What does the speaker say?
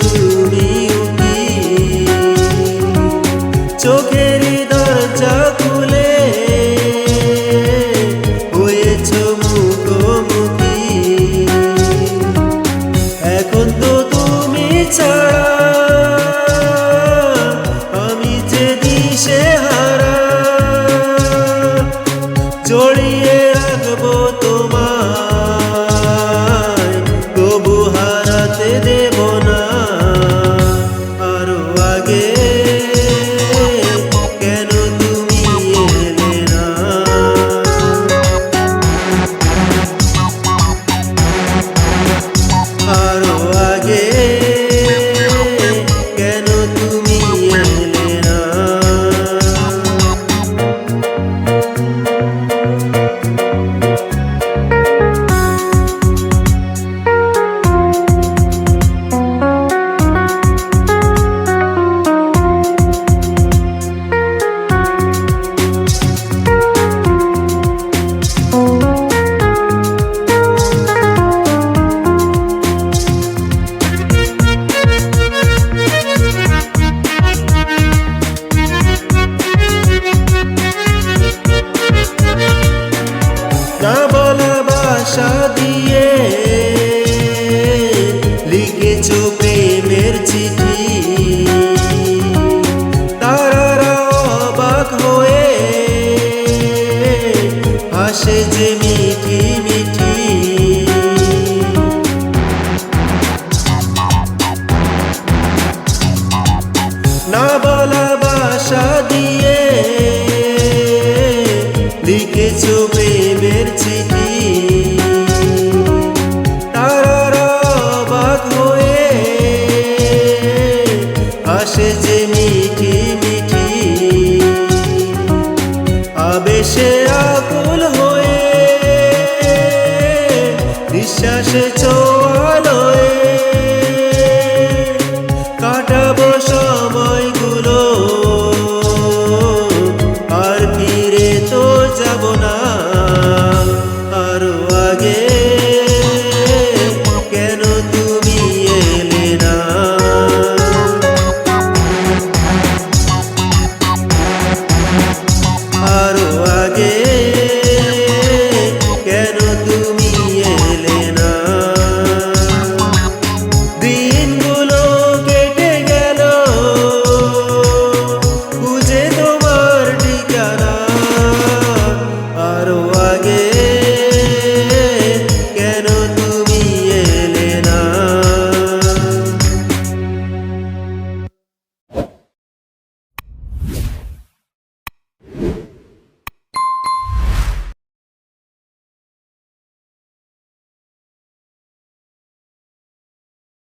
তুমিও কি চোখের দরজা খুলে হয়েছ এখন তো তুমি ছাড়া আমি যে দিশে হারা। জড়িয়ে কিছু প্রেমের চিঠি। তারারা অবাক হয়ে হাসে যে মিঠি মিঠি। না বলা বাসা দিয়ে লিখেছো প্রেমের চিঠি। আকাশে যে মিঠি মিঠি। আবেশে আকুল হয়ে নিঃশ্বাসে চল